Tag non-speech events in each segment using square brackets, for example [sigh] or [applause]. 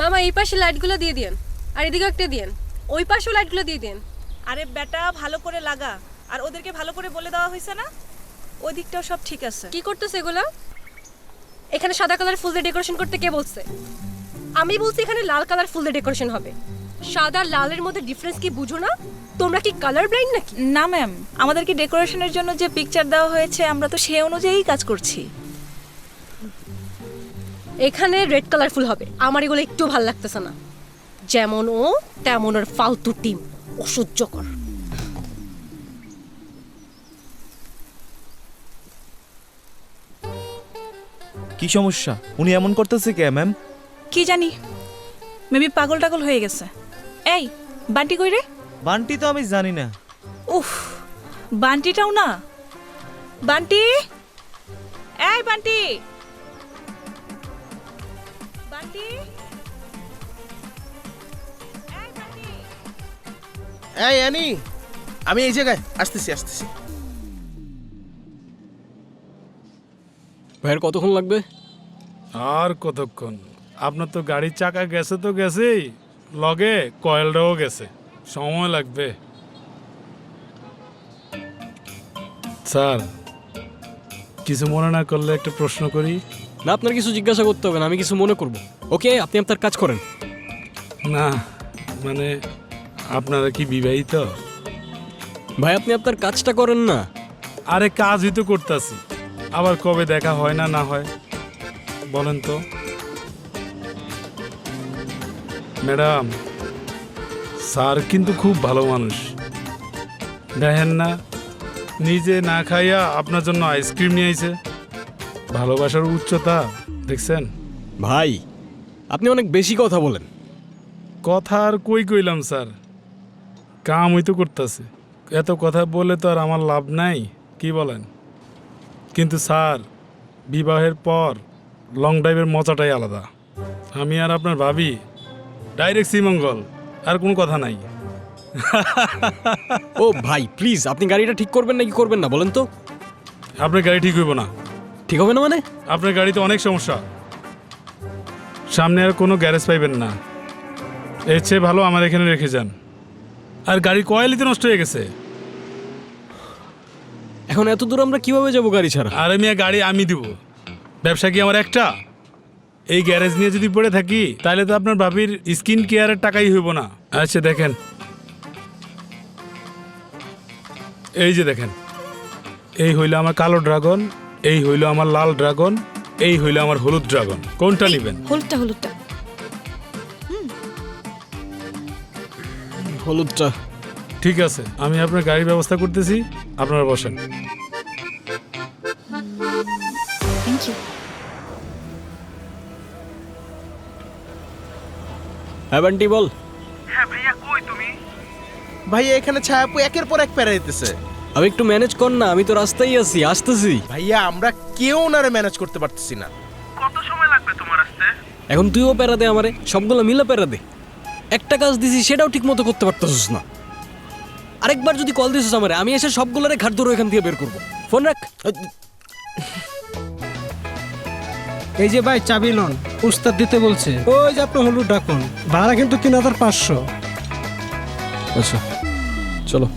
মামা এই পাশে লাইটগুলো দিয়ে দিয়েন। আর এদিকে একটা দিয়েন। ওই পাশেও লাইটগুলো দিয়ে দিয়েন। আরে বেটা ভালো করে লাগা। আর ওদেরকে ভালো করে বলে দেওয়া হয়েছে না? ওই দিকটাও সব ঠিক আছে। কি করতেছে এগুলো? এখানে সাদা কালার ফুল দিয়ে ডেকোরেশন করতে কে বলছে? আমি বলছি এখানে লাল কালার ফুল দিয়ে ডেকোরেশন হবে। সাদা লালের মধ্যে ডিফারেন্স কি বুঝো না? তোমরা কি কালার ব্লাইন্ড নাকি? না ম্যাম আমাদেরকে ডেকোরেশনের জন্য যে পিকচার দেওয়া হয়েছে আমরা তো সেই অনুযায়ীই কাজ করছি। এখানে রেড কালার ফুল হবে। আমার এগুলো একটু ভালো লাগতেছে না। যেমন ও তেমন ওর ফালতু টিম। অসহ্যকর। কি সমস্যা? উনি এমন করতেছে কে ম্যাম কি জানি। মেবি পাগল টাগল হয়ে গেছে। এই বান্টি কই রে? বান্টি তো আমি জানি না। উফ বান্টিটাও না। বান্টি? এই বান্টি! এই অ্যানি আমি এই জায়গায় আসতেছি আসতেছি। ভাইয়ের কতক্ষণ লাগবে? আর কতক্ষণ? আপনার তো গাড়ির চাকা গেছে তো গেছেই। লগে কয়েলটাও গেছে। সময় লাগবে। স্যার কিছু মনে না করলে একটা প্রশ্ন করি। না আপনার কিছু জিজ্ঞাসা করতে হবে না আমি কিছু মনে করব। ওকে আপনি আপনার কাজ করেন। না মানে আপনারা কি বিবাহিত? ভাই আপনি আপনার কাজটা করেন না। আরে কাজই তো করতেছি। আবার কবে দেখা হয় না না হয়? বলেন তো। ম্যাডাম স্যার কিন্তু খুব ভালো মানুষ। দেখেন না নিজে না খাইয়া আপনার জন্য আইসক্রিম নিয়ে আইছে। ভালোবাসার উচ্চতা দেখছেন? ভাই আপনি অনেক বেশি কথা বলেন। কথা আর কই কইলাম স্যার? কাম হইতো করতেছে। এত কথা বলে তো আর আমার লাভ নাই কি বলেন? কিন্তু স্যার বিবাহের পর লং ড্রাইভের মজাটাই আলাদা। আমি আর আপনার ভাবি ডাইরেক্ট শ্রীমঙ্গল আর কোনো কথা নাই। [laughs] ও ভাই প্লিজ আপনি গাড়িটা ঠিক করবেন নাকি করবেন না বলেন তো। আপনার গাড়ি ঠিক হইব না। ঠিক হবে না মানে? আপনার গাড়িতে অনেক সমস্যা। সামনে আর কোনো গ্যারেজ পাইবেন না। এর চেয়ে ভালো আমার এখানে রেখে যান। আর গাড়ির কয়েলই নষ্ট হয়ে গেছে। এখন এত দূর আমরা কীভাবে যাব গাড়ি ছাড়া? আর আমি গাড়ি আমি দিব। ব্যবসা কি আমার একটা? এই গ্যারেজ নিয়ে যদি পড়ে থাকি তাহলে তো আপনার ভাবির স্কিন কেয়ারের টাকাই হইব না। আচ্ছা দেখেন। এই যে দেখেন। এই হইল আমার কালো ড্রাগন এই হইল আমার লাল ড্রাগন এই হইল আমার হলুদ ড্রাগন। কোনটা নেবেন? হলুদটা হলুদটা। হলুদটা। ঠিক আছে আমি আপনার গাড়ির ব্যবস্থা করতেছি আপনারা বসেন। থ্যাংক ইউ হ্যাঁ বান্টি বল। ভাইয়া এখানে ছায়াপু একের পর এক প্যারা দিতেছে। আমি একটু ম্যানেজ কর না আমি তো রাস্তায় আছি আসতেছি। ভাইয়া আমরা কেউ ওনারে ম্যানেজ করতে পারতেছি না। কত সময় লাগবে তোমার আসতে? এখন তুইও প্যারা দে আমারে সবগুলো মিলে প্যারা দে। একটা কাজ দিছি সেটাও ঠিক মতো করতে পারতেছিস না। আরেকবার যদি কল দিছিস আমারে আমি এসে সবগুলোরে ঘাট ধরে এখান থেকে বের করব। ফোন রাখ। এই যে ভাই চাবি লন। উস্তাদ দিতে বলছে। ওই যে আপনার হলুদ ডাকুন। ভাড়া কিন্তু তিন হাজার পাঁচশো। আচ্ছা চলো।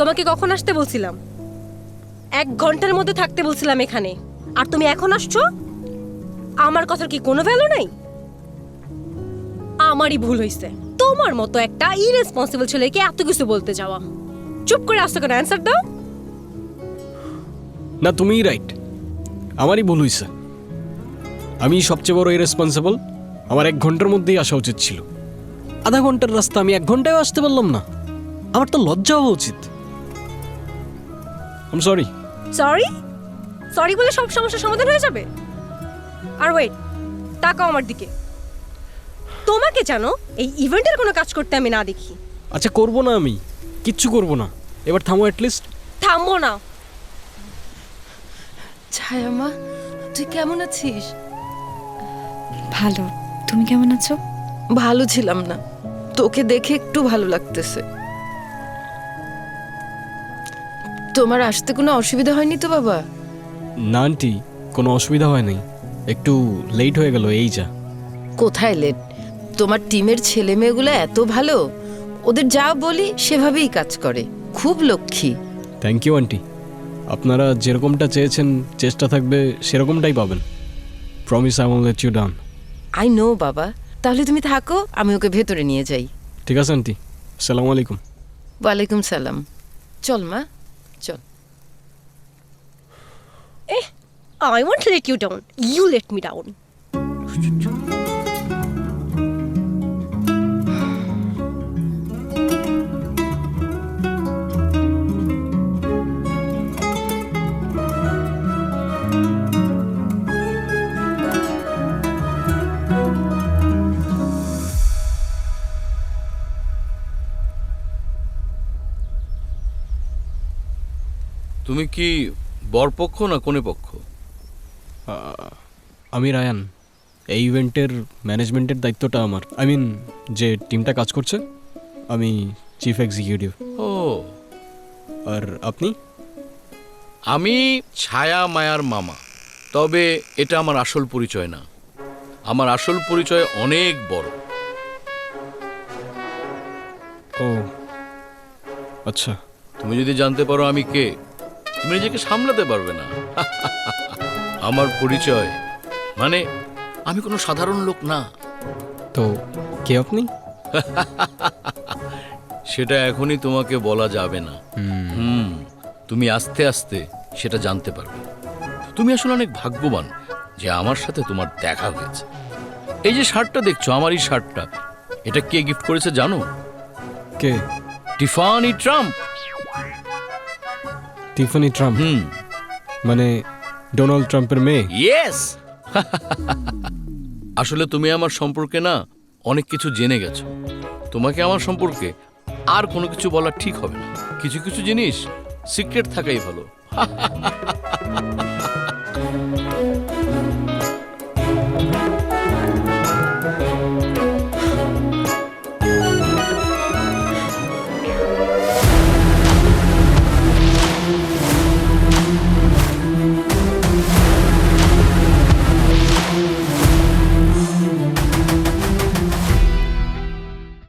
তোমাকে কখন আসতে বলছিলাম? এক ঘণ্টার মধ্যে থাকতে বলছিলাম এখানে। আর তুমি এখন আসছো? আমার কথার কি কোনো ভ্যালু নাই? আমারই ভুল হয়েছে তোমার মতো একটা ইরেসপন্সিবল ছেলেকে এত কিছু বলতে যাওয়া। চুপ করে আসতে কেন? অ্যান্সার দাও। না, তুমিই রাইট আমারই ভুল হইছে। আমি সবচেয়ে বড় ইরেসপন্সিবল আমার এক ঘণ্টার মধ্যেই আসা উচিত ছিল। আধা ঘণ্টার রাস্তা আমি এক ঘন্টায় আসতে পারলাম না। আমার তো লজ্জা হওয়া উচিত। আম সরি সরি সরি বলে সব সমস্যার সমাধান হয়ে যাবে? আর ওয়েট তাকাও আমার দিকে। তোমাকে জানো এই ইভেন্টের কোনো কাজ করতে আমি না দেখি। আচ্ছা করব না আমি। কিচ্ছু করব না। এবার থামো অ্যাটলিস্ট থামবো না। ছায়া মা তুই কেমন আছিস? ভালো। তুমি কেমন আছো? ভালো ছিলাম না। তোকে দেখে একটু ভালো লাগতেছে। তোমার আসতে কোনো অসুবিধা হয়নি তো বাবা? না আন্টি কোনো অসুবিধা হয় নাই। একটু লেট হয়ে গেল এই যা। কোথায় লেট তোমার টিমের ছেলে মেয়েগুলো এত ভালো ওদের যা বলি সেভাবেই কাজ করে। খুব লক্ষ্মী। Thank you aunty. আপনারা যেরকমটা চেয়েছেন চেষ্টা থাকবে সেরকমটাই পাবেন। Promise I want let you down I know বাবা। তাহলে তুমি থাকো আমি ওকে ভেতরে নিয়ে যাই। ঠিক আছে আন্টি। আসসালামু আলাইকুম। ওয়ালাইকুম সালাম। চল মা। চল I want let you down you let me down তুমি কি বরপক্ষ না কোনে পক্ষ আমি রায়ান। এই ইভেন্টের ম্যানেজমেন্টের দায়িত্বটা আমার। আই মিন যে টিমটা কাজ করছে আমি চিফ এক্সিকিউটিভ। ও। আর আপনি? আমি ছায়া মায়ার মামা। তবে এটা আমার আসল পরিচয় না। আমার আসল পরিচয় অনেক বড়। ও। আচ্ছা। তুমি যদি জানতে পারো আমি কে তুমি নিজেকে সামলাতে পারবে না। আমার পরিচয়। মানে আমি কোনো সাধারণ লোক না। তো কে আপনি? সেটা এখনই তোমাকে বলা যাবে না। হুম। তুমি আস্তে আস্তে সেটা জানতে পারবে। তুমি আসলে অনেক ভাগ্যবান যে আমার সাথে তোমার দেখা হয়েছে। এই যে শার্টটা দেখছ আমার এই শার্টটা এটা কে গিফট করেছে জানো? কে? Tiffany Trump. টিফানি ট্রাম্প হুম মানে ডোনাল্ড ট্রাম্পের মেয়ে। ইয়েস [laughs] আসলে তুমি আমার সম্পর্কে না অনেক কিছু জেনে গেছো। তোমাকে আমার সম্পর্কে আর কোনো কিছু বলা ঠিক হবে না। কিছু কিছু জিনিস সিক্রেট থাকাই ভালো। [laughs]